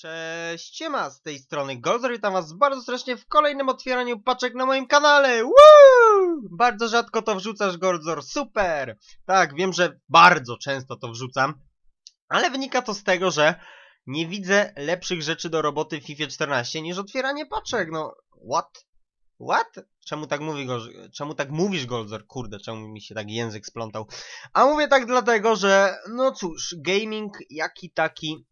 Cześć, siema, z tej strony Golzor, witam was bardzo serdecznie w kolejnym otwieraniu paczek na moim kanale, Woo! Bardzo rzadko to wrzucasz, Golzor, super! Tak, wiem, że bardzo często to wrzucam, ale wynika to z tego, że nie widzę lepszych rzeczy do roboty w FIFA 14 niż otwieranie paczek, no, what? What? Czemu tak, mówi czemu tak mówisz, Golzor? Kurde, czemu mi się tak język splątał? A mówię tak dlatego, że, no cóż, gaming jaki taki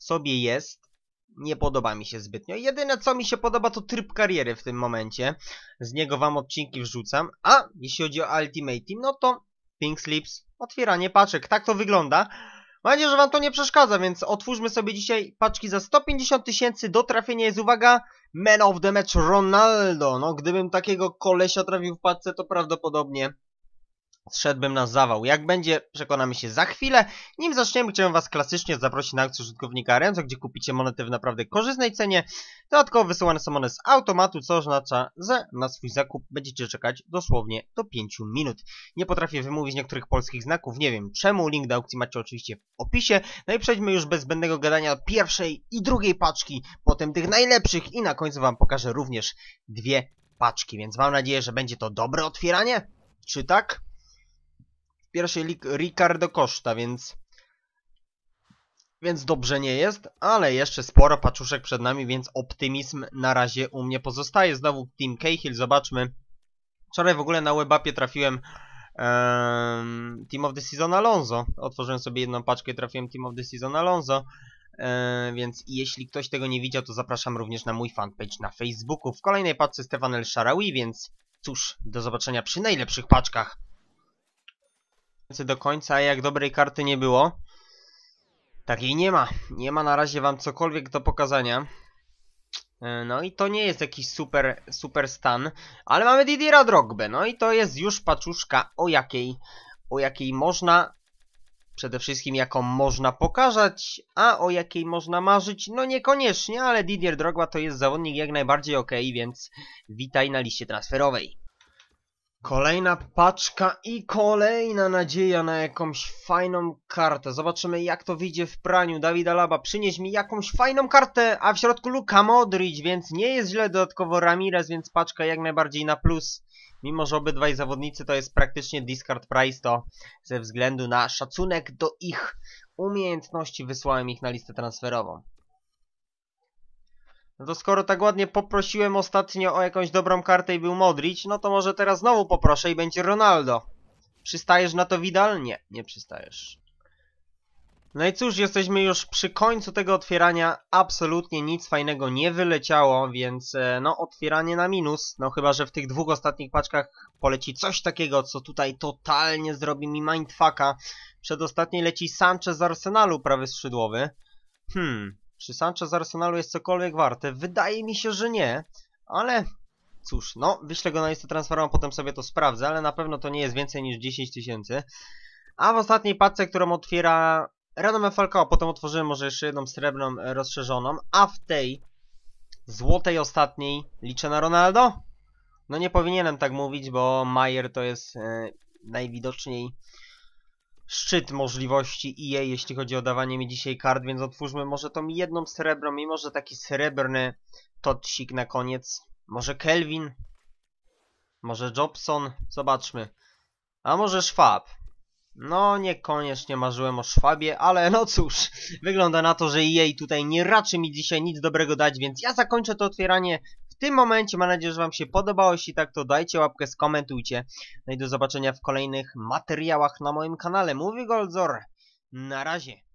sobie jest. Nie podoba mi się zbytnio. Jedyne co mi się podoba to tryb kariery w tym momencie. Z niego wam odcinki wrzucam. A jeśli chodzi o Ultimate no to Pink Slips, otwieranie paczek. Tak to wygląda. Mam nadzieję, że wam to nie przeszkadza, więc otwórzmy sobie dzisiaj paczki za 150 tysięcy. Do trafienia jest, uwaga, Man of the Match Ronaldo. No, gdybym takiego kolesia trafił w paczce, to prawdopodobnie zszedłbym na zawał. Jak będzie, przekonamy się za chwilę. Nim zaczniemy, chciałem Was klasycznie zaprosić na akcję użytkownika Renzo, gdzie kupicie monety w naprawdę korzystnej cenie. Dodatkowo wysyłane są one z automatu, co oznacza, że na swój zakup będziecie czekać dosłownie do 5 minut. Nie potrafię wymówić niektórych polskich znaków, nie wiem czemu. Link do aukcji macie oczywiście w opisie. No i przejdźmy już bez zbędnego gadania pierwszej i drugiej paczki, potem tych najlepszych i na końcu Wam pokażę również dwie paczki, więc mam nadzieję, że będzie to dobre otwieranie. Czy tak? Pierwszej Ricardo Costa, więc... Więc dobrze nie jest, ale jeszcze sporo paczuszek przed nami, więc optymizm na razie u mnie pozostaje. Znowu Team Cahill, zobaczmy. Wczoraj w ogóle na webapie trafiłem um, Team of the Season Alonso. Otworzyłem sobie jedną paczkę i trafiłem Team of the Season Alonso. Um, więc jeśli ktoś tego nie widział, to zapraszam również na mój fanpage na Facebooku. W kolejnej paczce Stefan El Sharawi, więc cóż, do zobaczenia przy najlepszych paczkach do końca, a jak dobrej karty nie było, takiej nie ma. Nie ma na razie wam cokolwiek do pokazania. E, no i to nie jest jakiś super, super stan, ale mamy Didiera Drogbę, no i to jest już paczuszka, o jakiej, o jakiej można, przede wszystkim jaką można pokazać, a o jakiej można marzyć, no niekoniecznie, ale Didier Drogba to jest zawodnik jak najbardziej ok, więc witaj na liście transferowej. Kolejna paczka i kolejna nadzieja na jakąś fajną kartę. Zobaczymy jak to wyjdzie w praniu. Dawid Alaba, przynieś mi jakąś fajną kartę, a w środku Luka Modric, więc nie jest źle. Dodatkowo Ramirez, więc paczka jak najbardziej na plus. Mimo, że obydwaj zawodnicy to jest praktycznie discard price, to ze względu na szacunek do ich umiejętności wysłałem ich na listę transferową. No to skoro tak ładnie poprosiłem ostatnio o jakąś dobrą kartę i był Modric, no to może teraz znowu poproszę i będzie Ronaldo. Przystajesz na to Vidal? Nie, nie przystajesz. No i cóż, jesteśmy już przy końcu tego otwierania. Absolutnie nic fajnego nie wyleciało, więc e, no otwieranie na minus. No chyba, że w tych dwóch ostatnich paczkach poleci coś takiego, co tutaj totalnie zrobi mi mindfucka. Przedostatniej leci Sanchez z Arsenalu, prawy skrzydłowy. Hmm, czy Sanchez z Arsenalu jest cokolwiek warte? Wydaje mi się, że nie, ale cóż, no, wyślę go na listę transferową, potem sobie to sprawdzę, ale na pewno to nie jest więcej niż 10 tysięcy. A w ostatniej paczce, którą otwiera Radom Falcao, potem otworzyłem może jeszcze jedną srebrną e, rozszerzoną, a w tej złotej ostatniej liczę na Ronaldo? No nie powinienem tak mówić, bo Majer to jest e, najwidoczniej szczyt możliwości EA, jeśli chodzi o dawanie mi dzisiaj kart, więc otwórzmy może tą jedną srebrną, mimo że taki srebrny totsik na koniec. Może Kelvin? Może Jobson? Zobaczmy. A może Schwab? No, niekoniecznie marzyłem o Szwabie, ale no cóż, wygląda na to, że EA tutaj nie raczy mi dzisiaj nic dobrego dać, więc ja zakończę to otwieranie tym momencie mam nadzieję, że Wam się podobało. Jeśli tak, to dajcie łapkę, skomentujcie. No i do zobaczenia w kolejnych materiałach na moim kanale. Mówi Goldzor. Na razie.